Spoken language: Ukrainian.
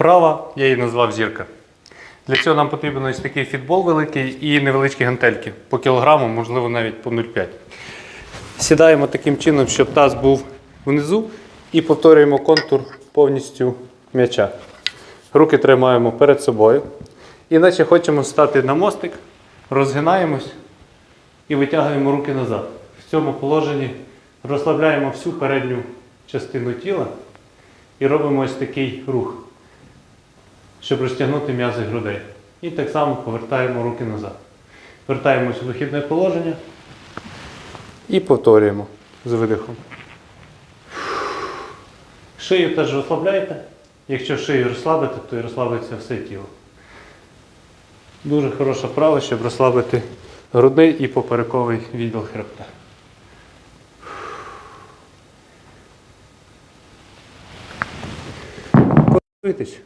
Вправа я її назвав зірка. Для цього нам потрібен ось такий фітбол великий і невеличкі гантельки по кілограму, можливо, навіть по 0,5. Сідаємо таким чином, щоб таз був внизу, і повторюємо контур повністю м'яча. Руки тримаємо перед собою. Іначе хочемо стати на мостик, розгинаємось і витягуємо руки назад. В цьому положенні розслабляємо всю передню частину тіла і робимо ось такий рух, щоб розтягнути м'язи грудей. І так само повертаємо руки назад. Вертаємось в вихідне положення і повторюємо з видихом. Шию теж розслабляєте. Якщо шию розслабити, то і розслабиться все тіло. Дуже хороша вправа, щоб розслабити грудний і поперековий відділ хребта. Подивитись,